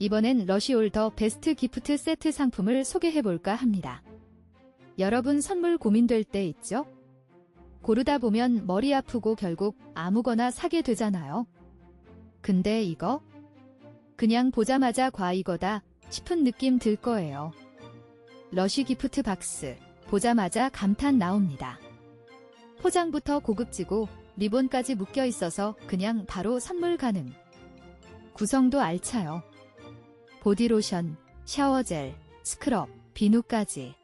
이번엔 러시올 더 베스트 기프트 세트 상품을 소개해볼까 합니다. 여러분 선물 고민될 때 있죠? 고르다 보면 머리 아프고 결국 아무거나 사게 되잖아요. 근데 이거? 그냥 보자마자 과 이거다 싶은 느낌 들 거예요. 러쉬 기프트 박스 보자마자 감탄 나옵니다. 포장부터 고급지고 리본까지 묶여 있어서 그냥 바로 선물 가능. 구성도 알차요. 보디로션, 샤워젤, 스크럽, 비누까지.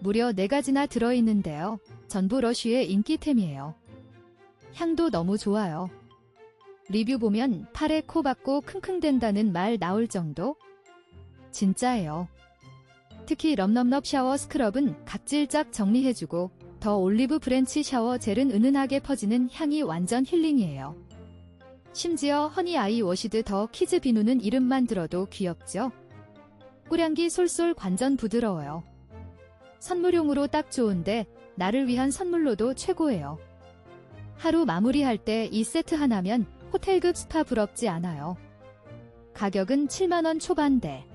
무려 4가지나 들어있는데요. 전부 러쉬의 인기템이에요. 향도 너무 좋아요. 리뷰 보면 팔에 코 박고 킁킁댄다는 말 나올 정도? 진짜예요. 특히 럼넘럽 샤워 스크럽은 각질 쫙 정리해주고 더 올리브 브랜치 샤워 젤은 은은하게 퍼지는 향이 완전 힐링이에요. 심지어 허니 아이 워시드 더 키즈 비누는 이름만 들어도 귀엽죠? 꾸량기 솔솔 관전 부드러워요. 선물용으로 딱 좋은데 나를 위한 선물로도 최고예요. 하루 마무리할 때 이 세트 하나면 호텔급 스파 부럽지 않아요. 가격은 7만원 초반대.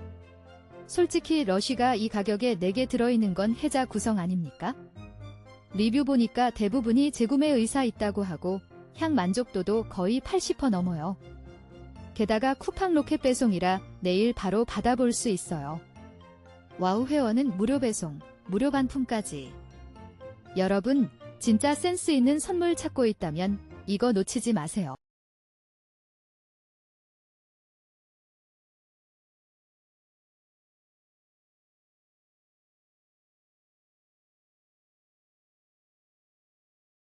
솔직히 러쉬가 이 가격에 4개 들어있는 건 혜자 구성 아닙니까? 리뷰 보니까 대부분이 재구매 의사 있다고 하고 향 만족도도 거의 80% 넘어요. 게다가 쿠팡 로켓 배송이라 내일 바로 받아볼 수 있어요. 와우 회원은 무료 배송, 무료 반품까지. 여러분, 진짜 센스 있는 선물 찾고 있다면 이거 놓치지 마세요.